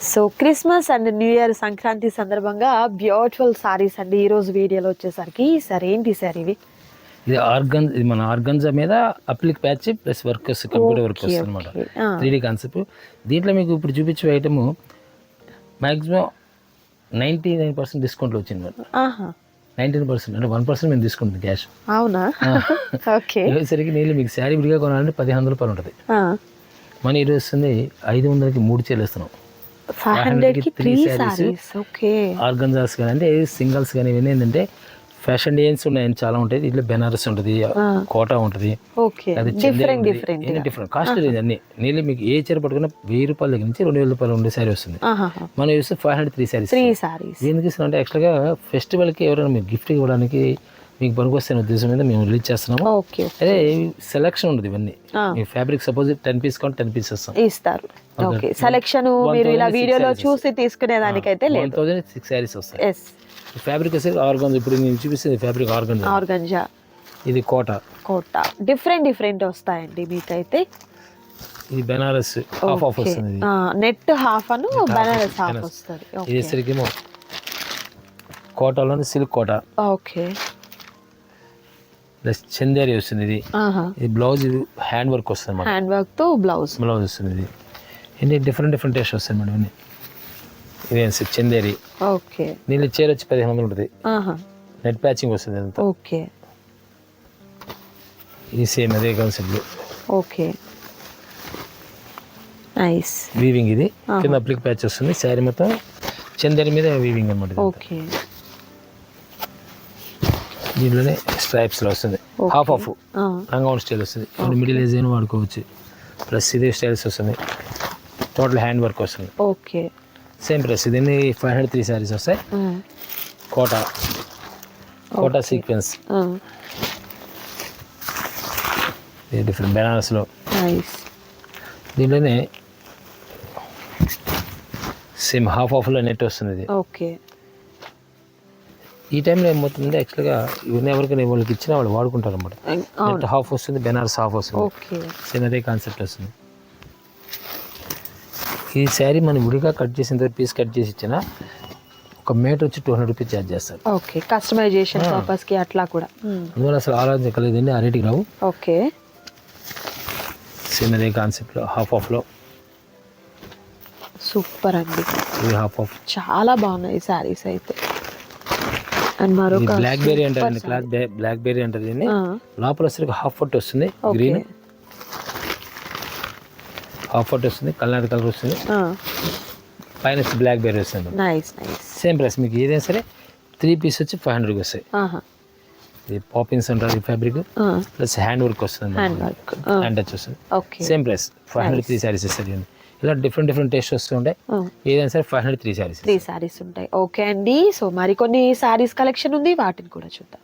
So Christmas and new year Sankranti సందర్భంగా beautiful saris అండి. ఈ రోజు వీడియోలో వచ్చేసరికి సార్ ఏంటి సార్ ఇవి? ఇది ఆర్గన్ ఇది మన ఆర్గన్జా మీద applique patch plus work computer work వస్తుంది అనమాట. Three D concept. దీంట్లో మీకు ఇప్పుడు చూపించే item maximum ninety nine percent డిస్కౌంట్లో వచ్చింది మేడం నైన్టీన్ పర్సెంట్ అంటే వన్ పర్సెంట్ మేము తీసుకుంటుంది క్యాష్ అవునా? ఓకే ఇవ్వేసరికి నీళ్ళు మీకు శారీ విడిగా కొనాలంటే పదిహేను వందల రూపాయలు ఉంటుంది. మన ఈరోజు వస్తుంది ఐదు వందలకి మూడు చీరలు ఇస్తున్నాం ఫైవ్ హండ్రెడ్కి త్రీ. సారీస్ ఓకే ఆర్గన్జాస్ కానీ అంటే సింగల్స్ కానీ ఇవన్నీ ఏంటంటే ఫ్యాషన్ డిజైన్స్ ఉన్నాయని చాలా ఉంటాయి. ఇట్లా బెనారస్ ఉంటుంది కోటా ఉంటుంది. ఓకే డిఫరెంట్ కాస్ట్ రేంజ్ అన్ని నీళ్ళు మీకు ఏ చీర పట్టుకున్నా వెయ్యి రూపాయల దగ్గర నుంచి రెండు వేల రూపాయలు ఉండే శారీ వస్తుంది. మనం చూస్తే ఫైవ్ హండ్రెడ్ త్రీ శారీస్ ఇస్తున్నాం అంటే యాక్చువల్గా ఫెస్టివల్కి ఎవరైనా మీకు గిఫ్ట్ ఇవ్వడానికి మీకు పనికొస్తే ఉద్దేశం మీద మేము రిలీజ్ చేస్తున్నాము. అదే సెలక్షన్ ఉంటుంది ఇవన్నీ. మీ ఫ్యాబ్రిక్ సపోజ్ టెన్ పీస్ కావాలి టెన్ పీస్ వస్తాం ఇస్తారు. ఓకే. సెలెక్షన్ మీరు ఇలా వీడియోలో చూసి తీసుకునే దానికైతే వన్ లేదు. థౌసండ్ సిక్స్ శారీస్ వస్తాయి. ఫ్యాబ్రిక్ వచ్చేసి ఆర్గన్ ఇప్పుడు నేను చూపిస్తుంది ఫ్యాబ్రిక్ ఆర్గన్ ఆర్గంజా ఇది కోట. కోట. డిఫరెంట్ డిఫరెంట్ వస్తాయండి మీకైతే. ఇది బెనారస్ హాఫ్ ఆఫ్ వస్తుంది నెట్ హాఫ్ అను బనారస్ హాఫ్. వస్తుంది. ఇది వచ్చేసరికేమో కోటలోని silk Kota. Okay. Plus Chanderi వస్తుంది ఇది ఇది బ్లౌజ్ హ్యాండ్ వర్క్ వస్తుంది అన్నమాట. హ్యాండ్ వర్క్తో బ్లౌజ్. బ్లౌజ్ వస్తుంది ఇది ఇన్ని డిఫరెంట్ డిఫరెంట్ టేస్ట్ వస్తాయి మేడం ఇవన్నీ ఇది చందేరి. ఓకే. నీళ్ళు చీర వచ్చి పదిహేను వందలు ఉంటుంది. నెట్ ప్యాచింగ్ వస్తుంది అంతా. ఓకే. ఇది సేమ్ అదే కాన్సెప్ట్ ఓకే. నైస్. వీవింగ్ ఇది. కింద అప్లిక్ ప్యాచ్ వస్తుంది. శారీ మొత్తం చందేరి మీద వీవింగ్ అనమాట. ఓకే. దీంట్లోనే స్ట్రైప్స్లో వస్తుంది. హాఫ్ ఆఫ్ రంగౌండ్ స్టైల్ వస్తుంది. ఇప్పుడు మిడిల్ ఏజ్ అయినా వాడుకోవచ్చు. ప్లస్ ఇదే స్టైల్స్ వస్తుంది. టోటల్ హ్యాండ్ వర్క్ వస్తుంది. ఓకే సేమ్ ప్రైస్ దీన్ని ఫైవ్ హండ్రెడ్ త్రీ శారీస్ వస్తాయి. కోట కోటా సీక్వెన్స్ ఇది డిఫరెంట్ బెనారస్లో దీంట్లోనే సేమ్ హాఫ్ ఆఫ్లో నెట్ వస్తుంది ఇది. ఓకే ఈ టైంలో ఏమవుతుంది యాక్చువల్గా ఇవన్నీ ఎవరికైనా వాళ్ళకి ఇచ్చినా వాళ్ళు వాడుకుంటారు అనమాట హాఫ్ వస్తుంది బెనారస్ హాఫ్ వస్తుంది. సేమ్ అదే కాన్సెప్ట్ వస్తుంది. ఈ శారీ మనం విడిగా కట్ చేసిన తర్వాత పీస్ కట్ చేసి ఇచ్చిన ఒక మీటర్ వచ్చి టూ హండ్రెడ్ రూపీస్ ఛార్జ్ చేస్తారు. ఓకే. కస్టమైజేషన్ పర్పస్కి అట్లా కూడా. అందువల్ల అసలు ఆలోచించలేదండి ఆ రేటుకి రావు. ఓకే. సేమ్ అదే కాన్సెప్ట్లో హాఫ్ ఆఫ్లో సూపర్ అండి. హాఫ్ ఆఫ్ చాలా బాగున్నాయి సారీస్ అయితే. అండ్ మరొక బ్లాక్ బెర్రీ అంటారు క్లాత్ బ్లాక్ బెర్రీ అంటారు దీన్ని. లోపల వచ్చేసరికి హాఫ్ ఫుట్ వస్తుంది. గ్రీన్ హాఫ్ ఫుట్ వస్తుంది కలర్ కలర్ వస్తుంది. పైన బ్లాక్ బెర్రీ వస్తుంది. సేమ్ ప్రైస్ మీకు ఏదైనా సరే త్రీ పీస్ వచ్చి ఫైవ్ హండ్రెడ్కి వస్తాయి. ఇది పాపిన్స్ అంటారు ఈ ఫ్యాబ్రిక్ ప్లస్ హ్యాండ్ వర్క్ వస్తుంది. హ్యాండ్ టచ్ వస్తుంది okay same price five hundred three saris ఇస్తుంది ఇలా డిఫరెంట్ డిఫరెంట్ టేస్ట్ వస్తూ ఉంటాయి. ఆ, ఏదైనా సరే five hundred three saris three saris ఉంటాయి. ఓకే అండి. సో మరికొన్ని సారీస్ కలెక్షన్ ఉంది. వాటిని కూడా చూద్దాం.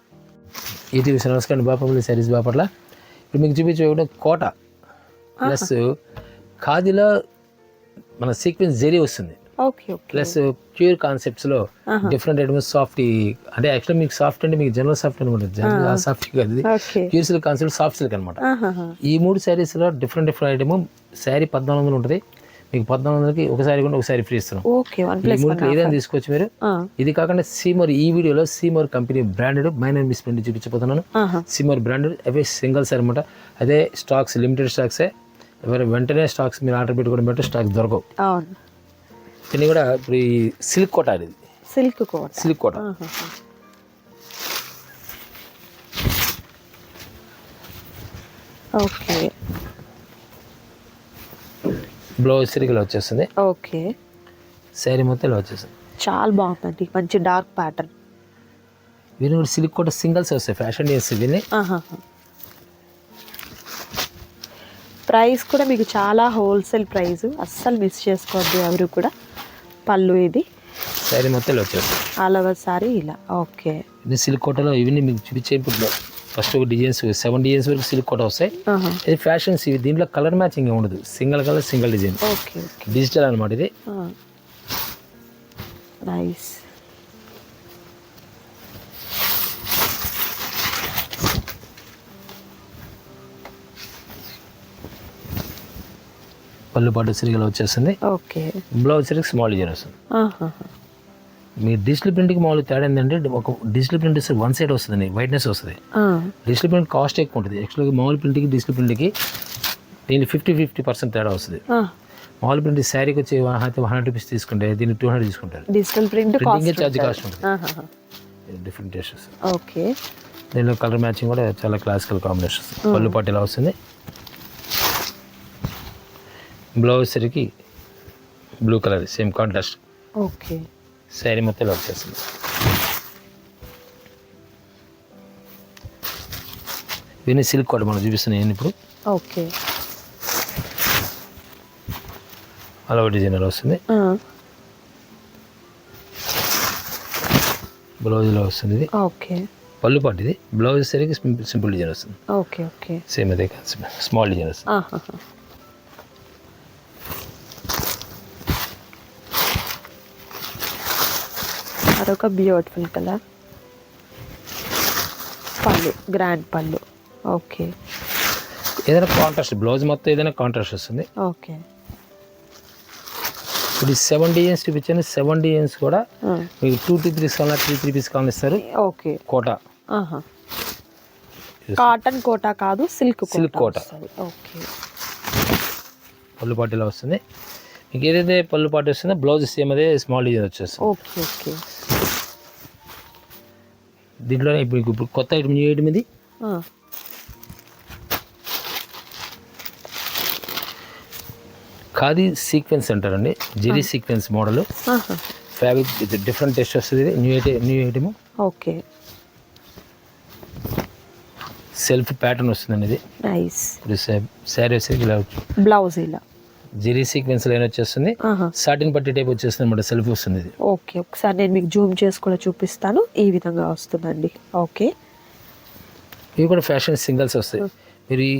ఈటీవీ నమస్కారం బాపల్లి శారీస్ బాపట్ల. ఇప్పుడు మీకు చూపించే కోట. ప్లస్ ఖాదీలో మన సీక్వెన్స్ జెరీ వస్తుంది. ప్లస్ ప్యూర్ కాన్సెప్ట్స్లో డిఫరెంట్ ఐటమ్స్ సాఫ్ట్ అంటే యాక్చువల్లీ మీకు సాఫ్ట్ అంటే మీకు జనరల్ సాఫ్ట్ ఆ. సాఫ్ట్ కాదు ఇది. Pure silk concept soft silk అనమాట. ఈ మూడు శారీస్లో డిఫరెంట్ డిఫరెంట్ ఐటమ్ శారీ పద్నాలుగు వందలు ఉంటుంది. మీకు పద్నాలుగు వందలకి ఒక శారీ కూడా ఒక శారీ ఫ్రీ ఇస్తున్నాం. ఏదైనా తీసుకోవచ్చు మీరు. ఇది కాకుండా సీమర్ ఈ వీడియోలో seamer company branded minor miss print చూపించబోతున్నాను. సిమర్ బ్రాండెడ్ అవే సింగిల్స్ అనమాట అదే స్టాక్స్ లిమిటెడ్ స్టాక్సే వెంటనే స్టాక్స్ మీరు ఆర్డర్ పెట్టుకోవడం బట్టి స్టాక్ దొరకవు. ఇవన్నీ కూడా ఇప్పుడు ఈ సిల్క్ కోట ఇది సిల్క్ కోట్. సిల్క్ కోట. ఓకే. బ్లౌజ్ సిరికలు వచ్చేస్తుంది. ఓకే. శారీ మొత్తం ఇలా వచ్చేస్తుంది. చాలా బాగుందండి. మంచి డార్క్ ప్యాటర్న్. ఇవన్నీ కూడా సిల్క్ కోట సింగిల్స్ వస్తాయి. ఫ్యాషన్ డేస్ ఇవన్నీ. ప్రైస్ కూడా మీకు చాలా హోల్సేల్ ప్రైస్. అస్సలు మిస్ చేసుకోవద్దు ఎవరు కూడా. పళ్ళు ఇది. శారీ మొత్తం వచ్చేస్తుంది. ఆల్ ఓవర్ సారీ ఇలా. ఓకే. ఇది సిల్క్ కోటలో ఇవన్నీ మీకు చూపించే ఇప్పుడు ఫస్ట్ ఒక డిజైన్స్ సెవెన్ డిజైన్స్ వరకు సిల్క్ కోట వస్తాయి. ఇది ఫ్యాషన్స్ ఇవి దీంట్లో కలర్ మ్యాచింగ్ ఉండదు. Single colour single design digital అనమాట ఇది. నైస్ పళ్ళు పాటు సరిగా ఇలా వచ్చేస్తుంది. ఓకే. బ్లౌజ్ సరిగ్గా స్మాల్ డిజైన్ వస్తుంది. మీ డిజిటల్ ప్రింట్కి మామూలు తేడా ఏంటంటే ఒక డిజిటల్ ప్రింట్ వన్ సైడ్ వస్తుంది వైట్నెస్ వస్తుంది. డిజిటల్ ప్రింట్ కాస్ట్ ఎక్కువ ఉంటుంది. యాక్చువల్గా మామూలు ప్రింట్కి డిజిటల్ ప్రింట్కి దీనికి ఫిఫ్టీ ఫిఫ్టీ పర్సెంట్ తేడా వస్తుంది. మామూలు ప్రింట్ శారీకి వచ్చి వన్ హండ్రెడ్ రూపీస్ తీసుకుంటే దీన్ని టూ హండ్రెడ్ తీసుకుంటారు. డిజిటల్ ప్రింట్ ఛార్జ్ కాస్ట్ ఉంటుంది. Different tastes. ఓకే. దీనిలో కలర్ మ్యాచింగ్ కూడా చాలా క్లాసికల్ కాంబినేషన్స్. పళ్ళు పాటు ఇలా వస్తుంది? బ్లౌజ్ సరికి blue colour same contrast. Okay. Sari మొత్తం ఇలా వచ్చేస్తుంది ఇవన్నీ సిల్క్ కూడా మనం చూపిస్తున్నాయి నేను ఇప్పుడు? ఓకే. అలా డిజైనర్ వస్తుంది. బ్లౌజ్లో వస్తుంది ఇది. ఓకే. పళ్ళు పాటు ఇది. బ్లౌజ్ సరికి సింపుల్ సింపుల్ డిజైన్ వస్తుంది. Okay okay. సేమ్ అదే స్మాల్ డిజైన్ వస్తుంది. మరొక బ్యూటిఫుల్ కలర్ పళ్ళు గ్రాండ్ పళ్ళు. ఓకే. ఏదైనా కాంట్రాస్ట్ బ్లౌజ్ మొత్తం ఏదైనా కాంట్రాస్ట్ వస్తుంది. ఓకే. ఇప్పుడు సెవెన్ డిజైన్స్ చూపించాను సెవెన్ డిజైన్స్ కూడా మీకు టూ టూ త్రీ కావాలన్నా త్రీ త్రీ పీస్ కావాలని ఇస్తారు ఓకే. కోట. కాటన్ కోట కాదు సిల్క్ Silk కోట. ఓకే. పళ్ళు పాటు ఇలా వస్తుంది. మీకు ఏదైతే పళ్ళు పాటు వస్తుందో బ్లౌజ్ సేమ్ అదే స్మాల్ డిజైన్ వచ్చేస్తుంది. Okay okay. దీంట్లో ఇప్పుడు ఇప్పుడు కొత్త ఐటమ్ న్యూ ఐటమ్ ఇది? ఖాదీ సీక్వెన్స్ అంటారండి. Zari sequence model. Fabric different test వస్తుంది new item new item okay. Self pattern వస్తుందండి ఇది. నైస్ ఇప్పుడు శారీ వచ్చేసి ఇలా బ్లౌజ్ ఇలా. జెరీ సీక్వెన్స్ లైన్ వచ్చేస్తుంది. సాటిన్ పట్టి టైప్ వచ్చేస్తుంది అనమాట సెల్ఫ్ వస్తుంది ఇది. ఓకే ఒకసారి నేను మీకు జూమ్ చేసి కూడా చూపిస్తాను. ఈ విధంగా వస్తుందండి. ఓకే. ఇవి కూడా ఫ్యాషన్ సింగిల్స్ వస్తాయి. మీరు ఈ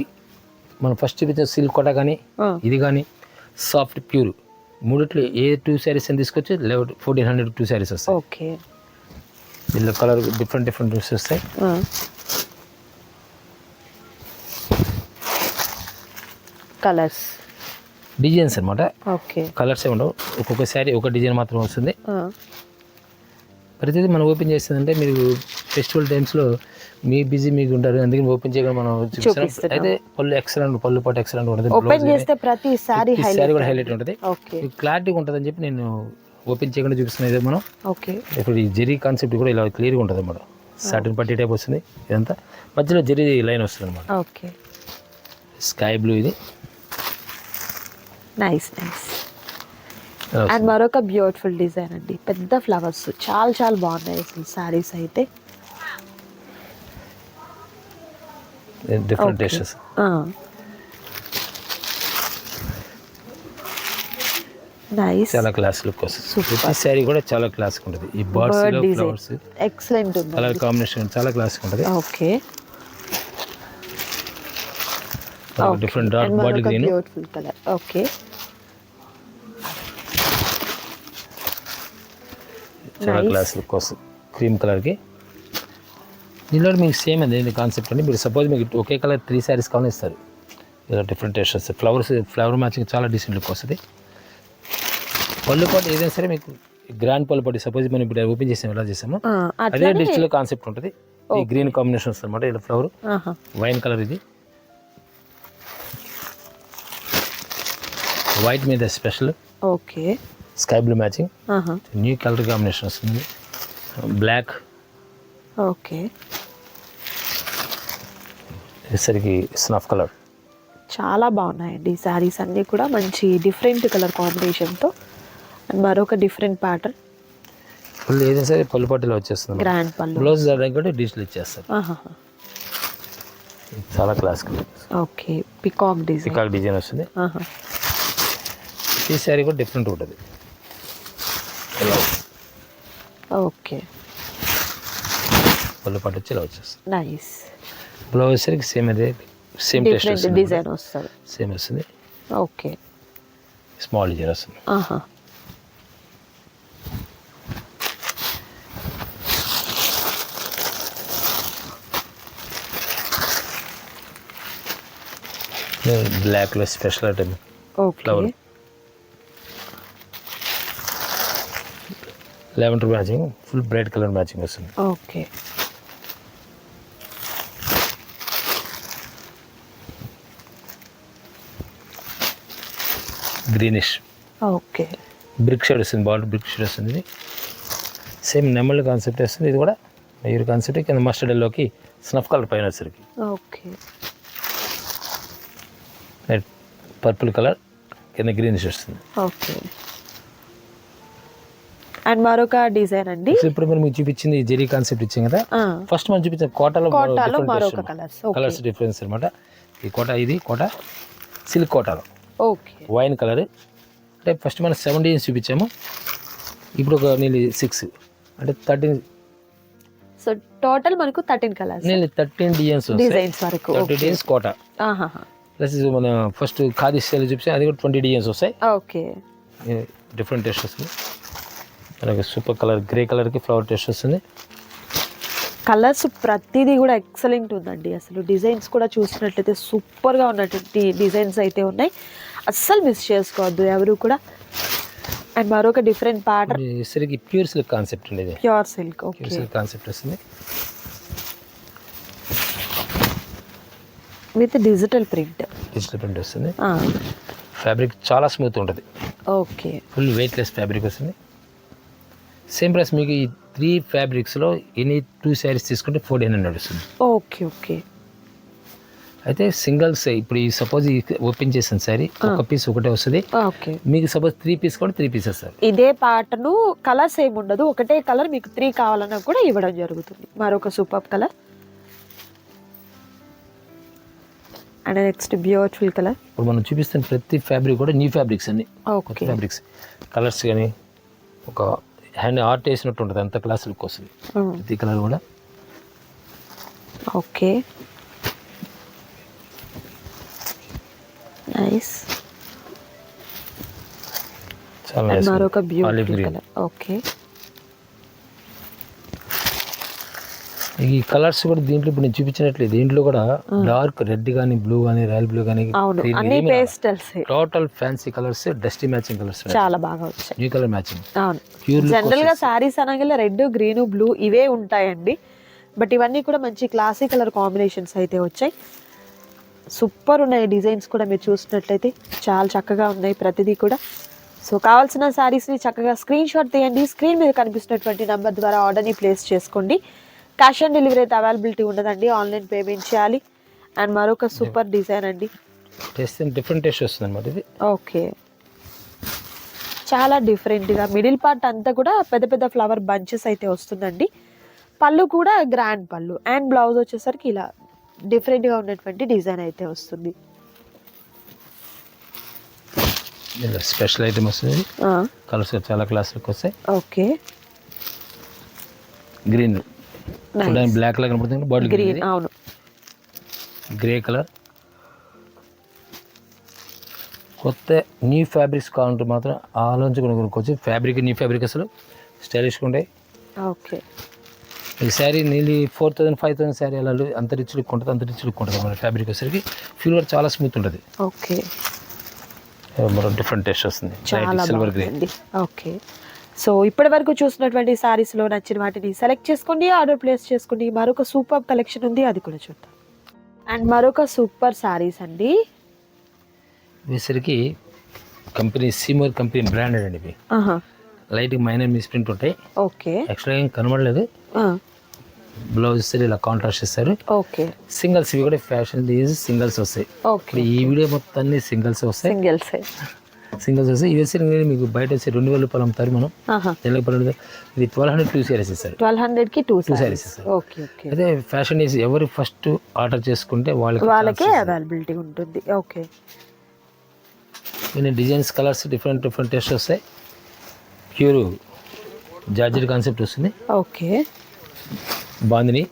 మనం ఫస్ట్ చూపించిన సిల్క్ కోట కానీ ఇది కానీ సాఫ్ట్ ప్యూర్. మూడిట్లో ఏ టూ శారీస్ అని తీసుకొచ్చి eleven fourteen hundred two saris వస్తాయి. ఓకే. దీనిలో కలర్ డిఫరెంట్ డిఫరెంట్ డ్రెస్ వస్తాయి. కలర్స్. డిజైన్స్ అనమాట ఓకే. కలర్స్ ఉండవు. ఒక్కొక్క శారీ ఒక డిజైన్ మాత్రం వస్తుంది. ప్రతిదీ మనం ఓపెన్ చేస్తుందంటే మీరు ఫెస్టివల్ టైమ్స్లో మీ బిజీ మీకు ఉంటారు. అందుకని ఓపెన్ చేయకుండా మనం చూపిస్తాం. అయితే పళ్ళు ఎక్సలెంట్ పళ్ళు పాటు ఎక్సలెంట్ ఉంటుంది. ఓపెన్ చేస్తే ప్రతి సారీ హైలైట్ కూడా హైలైట్ ఉంటుంది. క్లారిటీగా ఉంటుందని చెప్పి నేను ఓపెన్ చేయకుండా చూపిస్తున్నాను. ఇదే మనం. ఓకే. ఇప్పుడు ఈ జెరీ కాన్సెప్ట్ కూడా ఇలా క్లియర్గా ఉంటుంది అన్నమాట. సాటిన్ పట్టి టైప్ వస్తుంది ఇదంతా. మధ్యలో జెరీ లైన్ వస్తుంది అనమాట ఓకే. స్కై బ్లూ ఇది. నైస్ నైస్ అండ్ మరొక బ్యూటిఫుల్ డిజైన్ అండి. పెద్ద ఫ్లవర్స్ చాలా చాలా బాగున్నాయి అసలు సారీస్ అయితే. డిఫరెంట్ నైస్ చాలా క్లాస్ లుక్ వస్తుంది. ప్రతి శారీ కూడా చాలా క్లాస్ ఉంటుంది. ఈ బర్డ్స్ ఫ్లవర్స్ ఎక్సలెంట్ ఉంది. కలర్ కాంబినేషన్ చాలా క్లాస్ ఉంటుంది. Okay different dark bottle green beautiful colour okay చాలా. క్లాస్ లుక్ వస్తుంది క్రీమ్ కలర్కి దీనిలో మీకు సేమ్ అదే కాన్సెప్ట్ అండి మీరు సపోజ్ మీకు ఒకే కలర్ త్రీ శారీస్ కావాలని ఇస్తారు ఇలా డిఫరెంట్ టేస్ట్ వస్తుంది ఫ్లవర్స్ ఫ్లవర్ మ్యాచింగ్ చాలా డీసెంట్ లుక్ వస్తుంది పళ్ళు పాటు ఏదైనా సరే మీకు గ్రాండ్ పళ్ళు పాటు సపోజ్ మనం ఇప్పుడు ఓపెన్ చేసాము ఎలా చేసాము అదే డిజిటల్ కాన్సెప్ట్ ఉంటుంది ఈ గ్రీన్ కాంబినేషన్ వస్తుంది అనమాట ఇలా ఫ్లవర్ వైన్ కలర్ ఇది వైట్ మీద special. Okay. Sky blue matching. New colour combination వస్తుంది. బ్లాక్. ఓకే. సరికి స్నఫ్ కలర్. చాలా బాగున్నాయండి ఈ శారీస్ అన్నీ కూడా మంచి డిఫరెంట్ కలర్ కాంబినేషన్తో. అండ్ మరొక డిఫరెంట్ ప్యాటర్న్. ఫుల్ ఏదైనా సరే పళ్ళు పట్టులో వచ్చేస్తుంది. గ్రాండ్ పళ్ళు. బ్లౌజ్ దగ్గర డిజిటల్ ఇచ్చేస్తారు. చాలా classical okay. Peacock design. Peacock design వస్తుంది. ఆహా. ఈ శారీ కూడా డిఫరెంట్ ఉంటుంది. ఓకే. పళ్ళు పట్టు వచ్చి ఇలా వచ్చేస్తుంది నైస్ బ్లౌజ్ సరికి సేమ్ అదే సేమ్ టెస్ట్ డిజైన్ వస్తుంది. సేమ్ వస్తుంది. ఓకే. స్మాల్ డిజైన్ వస్తుంది. ఆహా. బ్లాక్లో special item flower lavender matching full bright colour matching వస్తుంది. Okay. Greenish okay. Brick shade వస్తుంది బార్డర్ బ్రిక్ షేడ్ వస్తుంది సేమ్ నెమల్ కాన్సెప్ట్ వస్తుంది ఇది కూడా. మయూర్ కాన్సెప్ట్ కింద మస్టర్డ్ ఎల్లోకి స్నఫ్ కలర్ పైన వచ్చరికి ఓకే. పర్పుల్ కలర్ కింద గ్రీనిష్ వస్తుంది. ఓకే. అండ్ మరొక డిజైన్ అండి. ఇప్పుడు మీకు చూపించింది జెరీ కాన్సెప్ట్ ఇచ్చాం కదా? ఫస్ట్ మనం చూపించిన కోటలో కోటాలో మరొక కలర్స్ కలర్స్ డిఫరెన్స్ అనమాట ఈ కోట ఇది కోట సిల్క్ కోటాలో. ఓకే వైన్ కలర్ అంటే ఫస్ట్ మనం సెవెంటీ ఇంచ్ చూపించాము. ఇప్పుడు ఒక నీళ్ళు సిక్స్ అంటే థర్టీన్ సో టోటల్ మనకు థర్టీన్ కలర్స్ నీళ్ళు థర్టీన్ డిఎన్స్ డిజైన్స్ వరకు. థర్టీ డిఎన్స్ కోట. ప్లస్ ఇది మన ఫస్ట్ ఖాదీ స్టైల్ చూపించాం. అది కూడా ట్వంటీ డిఎన్స్ వస్తాయి. ఓకే డిఫరెంట్ టేస్ట్ వస్తుంది అలాగే సూపర్ కలర్ గ్రే కలర్కి ఫ్లవర్ టేస్ట్ వస్తుంది. కలర్స్ ప్రతిదీ కూడా ఎక్సలెంట్ ఉందండి. అసలు డిజైన్స్ కూడా చూసినట్లయితే సూపర్గా ఉన్నటువంటి డిజైన్స్ అయితే ఉన్నాయి. అస్సలు మిస్ చేసుకోవద్దు ఎవరు కూడా. అండ్ మరొక డిఫరెంట్ ప్యాటర్న్ సరికి ప్యూర్ సిల్క్ కాన్సెప్ట్ అండి ఇది. Pure silk okay. Pure silk concept వస్తుంది. With digital print digital print వస్తుంది. ఫ్యాబ్రిక్ చాలా స్మూత్ ఉంటుంది. ఓకే. ఫుల్ వెయిట్లెస్ ఫ్యాబ్రిక్ వస్తుంది. సేమ్ ప్రైస్ మీకు ఈ త్రీ ఫ్యాబ్రిక్స్లో ఎనీ టూ శారీస్ తీసుకుంటే ఫోర్టీన్ హండ్రెడ్ వస్తుంది ఓకే ఓకే అయితే సింగిల్స్ ఇప్పుడు ఈ సపోజ్ ఓపెన్ చేసిన శారీ ఒక పీస్ ఒకటే వస్తుంది. ఓకే మీకు సపోజ్ త్రీ పీస్ కూడా త్రీ పీస్ వస్తారు ఇదే ప్యాటర్న్ కలర్స్ ఏమి ఉండదు. ఒకటే కలర్ మీకు త్రీ కావాలన్నా కూడా ఇవ్వడం జరుగుతుంది. మరొక super colour and next beautiful colour ఇప్పుడు మనం చూపిస్తున్న ప్రతి ఫ్యాబ్రిక్ కూడా న్యూ ఫ్యాబ్రిక్స్ అన్ని ఫ్యాబ్రిక్స్ కలర్స్ కానీ ఒక హ్యాండ్ ఆర్ట్ వేసినట్టు ఉంటుంది అంత క్లాస్ లుక్ వస్తుంది. ప్రతి కలర్ కూడా. ఓకే. నైస్ చాలా మరొక బ్యూటిఫుల్. కలర్ ఓకే ఈ కలర్స్ కూడా దీంట్లో ఇప్పుడు నేను చూపించినట్లే దీంట్లో కూడా డార్క్ రెడ్ కానీ బ్లూ కానీ రాయల్ బ్లూ కానీ total fancy colours dusty matching colours చాలా బాగా వచ్చాయి. న్యూ కలర్ మ్యాచింగ్ అవును. జనరల్గా శారీస్ అనగానే రెడ్ గ్రీన్ బ్లూ ఇవే ఉంటాయండి. బట్ ఇవన్నీ కూడా మంచి క్లాసిక్ కలర్ కాంబినేషన్స్ అయితే వచ్చాయి. సూపర్ ఉన్నాయి డిజైన్స్ కూడా మీరు చూసినట్లయితే. చాలా చక్కగా ఉన్నాయి ప్రతిదీ కూడా. సో కావాల్సిన శారీస్ని చక్కగా స్క్రీన్ షాట్ తీయండి. స్క్రీన్ మీద కనిపిస్తున్నటువంటి నెంబర్ ద్వారా ఆర్డర్ని ప్లేస్ చేసుకోండి. క్యాష్ ఆన్ డెలివరీ అయితే అవైలబిలిటీ ఉండదండి. ఆన్లైన్ పేమెంట్ చేయాలి అండ్ మరొక సూపర్ డిజైన్ అండి. టేస్ట్ డిఫరెంట్ టేస్ట్ వస్తుంది అనమాట ఇది. ఓకే. చాలా డిఫరెంట్గా మిడిల్ పార్ట్ అంతా కూడా పెద్ద పెద్ద ఫ్లవర్ బంచెస్ అయితే వస్తుందండి. పళ్ళు కూడా గ్రాండ్ పళ్ళు. అండ్ బ్లౌజ్ వచ్చేసరికి ఇలా డిఫరెంట్గా ఉన్నటువంటి డిజైన్ అయితే వస్తుంది. స్పెషల్ ఐటమ్ వస్తుంది. కలర్స్ చాలా క్లాస్ వస్తాయి. ఓకే. గ్రీన్ చూడడానికి బ్లాక్ లాగా కనపడుతుంది బాడీ గ్రీన్ గ్రీన్ అవును. గ్రే కలర్ కొత్త న్యూ ఫ్యాబ్రిక్స్ కావాలంటే మాత్రం ఆలోచించి కొనుక్కోవచ్చు ఫ్యాబ్రిక్ న్యూ ఫ్యాబ్రిక్ అసలు స్టైలిష్గా ఉంటాయి. ఓకే ఈ శారీ నీళ్ళు four thousand five thousand sari అలా అంత రిచ్ లుక్ ఉంటుంది అంత రిచ్ లుక్ ఉంటుంది మన ఫ్యాబ్రిక్ వచ్చేసరికి కూడా చాలా స్మూత్ ఉంటుంది. ఓకే మరో డిఫరెంట్ టేస్ట్ వస్తుంది. సిల్వర్ గ్రే బాగుంది ఓకే సో ఇప్పటి వరకు చూసినటువంటి సారీస్లో నచ్చిన వాటిని సెలెక్ట్ చేసుకోండి ఆర్డర్ ప్లేస్ చేసుకోండి. మరొక సూపర్ కలెక్షన్ ఉంది అది కూడా చూద్దాం. అండ్ మరొక సూపర్ సారీస్ అండి. వేసరికి కంపెనీ సీమోర్ కంపెనీ బ్రాండెడ్ అండి ఇవి. లైట్ మైనర్ మిస్ ప్రింట్ ఉంటాయి. ఓకే. యాక్చువల్గా ఏం కనబడలేదు. బ్లౌజ్ ఇస్తారు ఇలా కాంట్రాస్ట్ ఇస్తారు. ఓకే. సింగల్స్ ఇవి కూడా ఫ్యాషన్ సింగల్స్ వస్తాయి. ఓకే. ఈ వీడియో మొత్తం అన్ని సింగల్స్ వస్తాయి. సింగిల్స్ సింగల్స్ వస్తాయి ఇవి వచ్చి మీకు బయట వచ్చి రెండు వేల రూపాయలు అమ్ముతారు మనం తెల్ల పన్నెండు ఇది ట్వెల్వ్ హండ్రెడ్ టూ సారీస్ ఇస్తారు ట్వెల్వ్ హండ్రెడ్కి టూ sarees సారీస్ ఇస్తారు. Okay okay. అదే ఫ్యాషన్ డిజైన్ ఎవరు ఫస్ట్ ఆర్డర్ చేసుకుంటే వాళ్ళకి వాళ్ళకే అవైలబిలిటీ ఉంటుంది. ఓకే. కొన్ని designs colours different different taste వస్తాయి. ప్యూర్ జార్జెట్ కాన్సెప్ట్ వస్తుంది. ఓకే. బాందిని.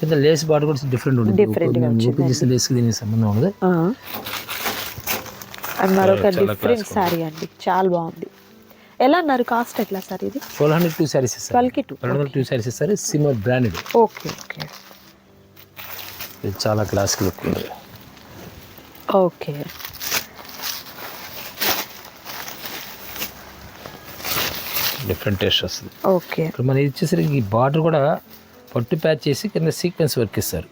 కింద లేస్ బార్డర్ కూడా డిఫరెంట్ ఉంటుంది. లేస్కి దీనికి సంబంధం ఉండదు. అండ్ మరొక డిఫరెంట్ సారీ అండి. చాలా బాగుంది. ఎలా అన్నారు కాస్ట్ ఎట్లా సార్ ఇది? ట్వెల్వ్ హండ్రెడ్ టూ సారీస్ ఇస్తారు. ట్వెల్వ్కి టూ రెండు టూ సారీస్ ఇస్తారు. సిమర్ బ్రాండెడ్ ఓకే ఓకే ఇది చాలా క్లాస్ లుక్ ఉంది. ఓకే డిఫరెంట్ టేస్ట్ వస్తుంది. ఓకే ఇప్పుడు మనం ఇది వచ్చేసరికి బార్డర్ కూడా పట్టు ప్యాచ్ చేసి కింద సీక్వెన్స్ వర్క్ ఇస్తారు.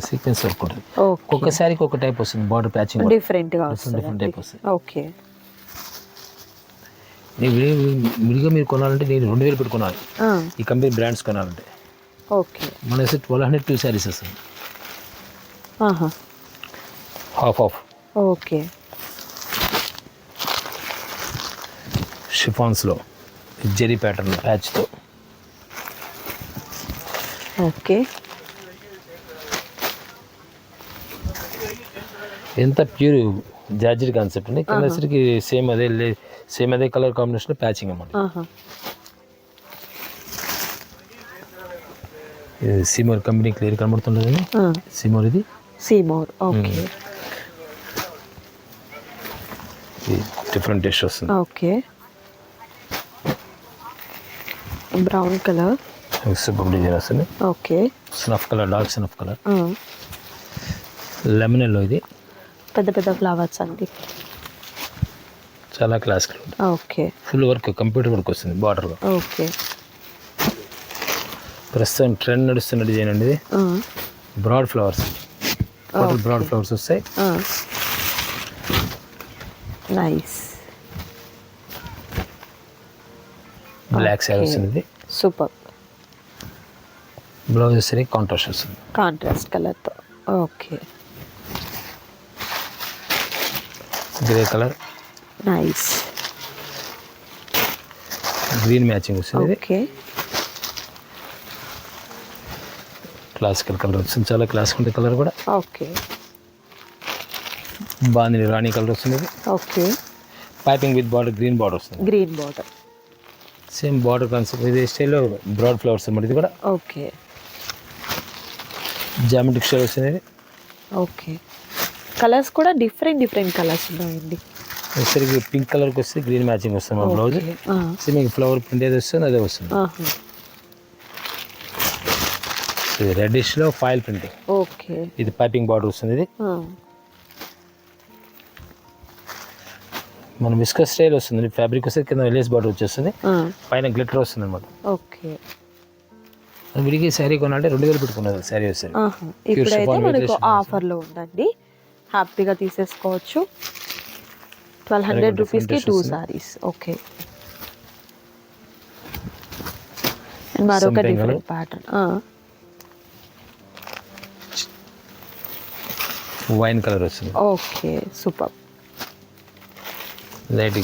సీక్వెన్స్ వర్క్ ఉంటుంది. ఓకే ఒక్కొక్క శారీకి ఒక టైప్ వస్తుంది బార్డర్ ప్యాచింగ్ డిఫరెంట్గా వస్తుంది డిఫరెంట్ టైప్ వస్తుంది. ఓకే నేను విడి- విడిగా మీరు కొనాలంటే నేను రెండు వేలు పెట్టి కొనాలి. ఆ, ఈ కంపెనీ బ్రాండ్స్ కొనాలంటే. ఓకే మన ట్వెల్వ్ హండ్రెడ్ టూ శారీస్ వస్తుంది. హాఫ్ ఆఫ్ ఓకే షిఫాన్స్లో జెరీ ప్యాటర్న్ ప్యాచ్తో ఓకే ఎంత ప్యూర్ జార్జెట్ కాన్సెప్ట్ అండి కింద సేమ్ అదే సేమ్ అదే కలర్ కాంబినేషన్ ప్యాచింగ్ అన్నమాట. సీమోర్ కంపెనీ క్లియర్ కనబడుతుండదండి? సీమోర్ ఇది? సీమోర్ ఓకే డిఫరెంట్ టేస్ట్ వస్తుంది. Okay brown colour super design వస్తుంది. Okay snuff colour dark snuff colour lemon yellow ఇది. పెద్ద పెద్ద ఫ్లవర్స్ అండి. చాలా classical. Okay. Full work computer work వస్తుంది బార్డర్లో. ఓకే. ప్రస్తుతం ట్రెండ్ నడుస్తున్న డిజైన్ అండి broad flowers total broad flowers వస్తాయి. నైస్ బ్లాక్ శారీ వస్తుంది సూపర్ బ్లౌజ్ వచ్చేసరికి కాంట్రాస్ట్ వస్తుంది. కాంట్రాస్ట్ కలర్తో okay. Grey colour. Nice green matching వస్తుంది ఓకే క్లాసికల్ కలర్ వస్తుంది. చాలా క్లాసిక్ ఉండే కలర్ కూడా. ఓకే బాగుంది రాణి కలర్ వస్తుంది okay piping with border green border వస్తుంది. Green border same border concept ఇది స్టైల్లో బ్రాడ్ ఫ్లవర్స్ అన్నమాట ఇది కూడా. ఓకే జామెట్రిక్ స్టైల్ వస్తుంది ఓకే కలర్స్ కూడా డిఫరెంట్ డిఫరెంట్ కలర్స్ ఉన్నాయండి. సరిగ్గా పింక్ కలర్కి వస్తే గ్రీన్ మ్యాచింగ్ వస్తుంది మా బ్లౌజ్ మీకు ఫ్లవర్ ప్రింట్ ఏది వస్తుంది అదే వస్తుంది. ఇది రెడ్డిష్లో ఫైల్ ప్రింటింగ్ ఓకే. ఇది పైపింగ్ బార్డర్ వస్తుంది ఇది. మన విస్కస్ స్టైల్ వస్తుంది. ఫ్యాబ్రిక్ వస్తే కింద లేస్ బార్డర్ వచ్చేస్తుంది. పైన గ్లిటర్ వస్తుంది అనమాట ఓకే. విడిగి శారీ కొనాలంటే రెండు వేలు పెట్టుకున్నది శారీ variation ఆఫర్లో ఉందండి. హ్యాపీగా తీసేసుకోవచ్చు. ట్వెల్వ్ హండ్రెడ్ రూపీస్కి టూ. సారీస్ ఓకే అండ్ మరొక డిఫరెంట్ ప్యాటర్న్ వైన్ కలర్ వస్తుంది. Okay super light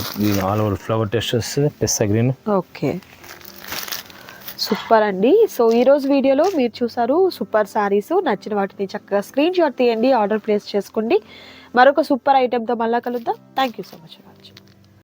all over flower test వస్తుంది. పిస్తా గ్రీన్ ఓకే సూపర్ అండి. సో ఈరోజు వీడియోలో మీరు చూసారు సూపర్ శారీస్ నచ్చిన వాటిని చక్కగా స్క్రీన్ షాట్ తీయండి ఆర్డర్ ప్లేస్ చేసుకోండి. మరొక సూపర్ ఐటెంతో మళ్ళా కలుద్దాం. Thank you so much watching.